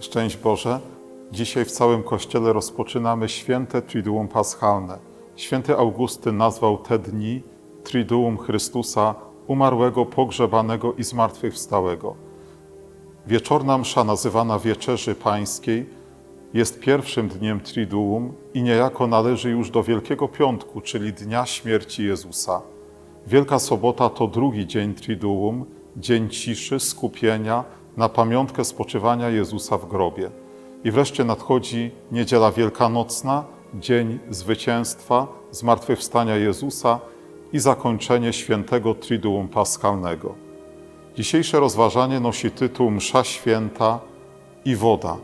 Szczęść Boże. Dzisiaj w całym Kościele rozpoczynamy święte Triduum Paschalne. Święty Augustyn nazwał te dni Triduum Chrystusa, umarłego, pogrzebanego i zmartwychwstałego. Wieczorna msza nazywana Wieczerzy Pańskiej jest pierwszym dniem Triduum i niejako należy już do Wielkiego Piątku, czyli dnia śmierci Jezusa. Wielka Sobota to drugi dzień Triduum, dzień ciszy, skupienia na pamiątkę spoczywania Jezusa w grobie. I wreszcie nadchodzi Niedziela Wielkanocna, dzień zwycięstwa, zmartwychwstania Jezusa i zakończenie świętego Triduum Paschalnego. Dzisiejsze rozważanie nosi tytuł Msza Święta i woda.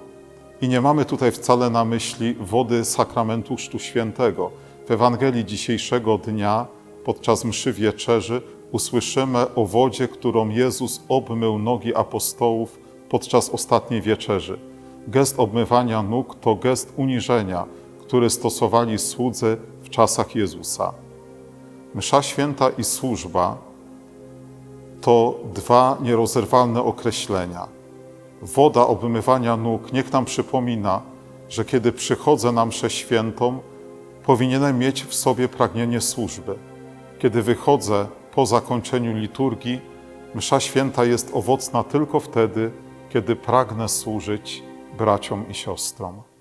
I nie mamy tutaj wcale na myśli wody sakramentu Chrztu Świętego. W Ewangelii dzisiejszego dnia, podczas mszy wieczerzy, usłyszymy o wodzie, którą Jezus obmył nogi apostołów podczas ostatniej wieczerzy. Gest obmywania nóg to gest uniżenia, który stosowali słudzy w czasach Jezusa. Msza Święta i służba to dwa nierozerwalne określenia. Woda obmywania nóg niech nam przypomina, że kiedy przychodzę na mszę świętą, powinienem mieć w sobie pragnienie służby. Kiedy wychodzę po zakończeniu liturgii, msza święta jest owocna tylko wtedy, kiedy pragnę służyć braciom i siostrom.